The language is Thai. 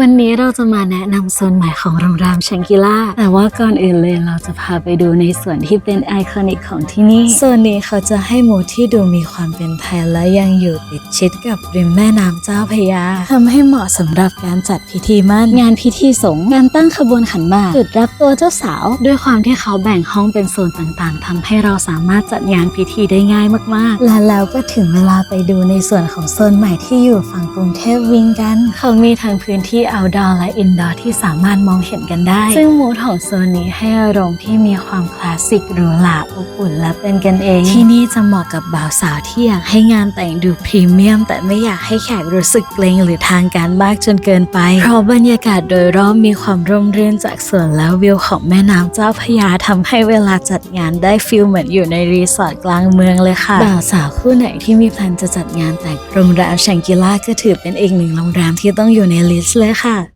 วันนี้เราจะมาแนะนำโซนใหม่ของโรงแรมชังกิล่า แต่ว่าก่อนอื่นเลยเราจะพาไปดูในส่วนที่เป็นไอคอนิกของที่นี่ โซนนี้เขาจะให้มูดที่ดูมีความเป็นไทยและยังอยู่ติดชิดกับริมแม่น้ำเจ้าพระยาทำให้เหมาะสำหรับการจัดพิธีมั่น งานพิธีสงฆ์ การตั้งขบวนขันหมาก จุดรับตัวเจ้าสาว ด้วยความที่เขาแบ่งห้องเป็นโซนต่างๆทำให้เราสามารถจัดงานพิธีได้ง่ายมากๆ และแล้วก็ถึงเวลาไปดูในส่วนของโซนใหม่ที่อยู่ฝั่งกรุงเทพวิงกัน เขามีทั้งพื้นที่ outdoor และ indoor ที่สามารถมองเห็นกันได้ ซึ่งมูดของโซนนี้ให้อารมณ์ที่มีความคลาสสิกหรูหราอบอุ่นและเป็นกันเอง ที่นี่จะเหมาะกับบ่าวสาวที่อยากให้งานแต่งดูพรีเมียม แต่ไม่อยากให้แขกรู้สึกเกรงหรือทางการมากจนเกินไป เพราะบรรยากาศโดยรอบมีความร่มรื่นจากสวนและวิวของแม่น้ำเจ้าพระยาทำให้เวลาจัดงานได้ฟิลเหมือนอยู่ในรีสอร์ทกลางเมืองเลยค่ะบ่าวสาวคู่ไหนที่มีแพลนจะจัดงานแต่งโรงแรมแชงกิล่าก็ถือเป็นอีกหนึ่งโรงแรมที่ต้องอยู่ในลิสต์เลยค่ะ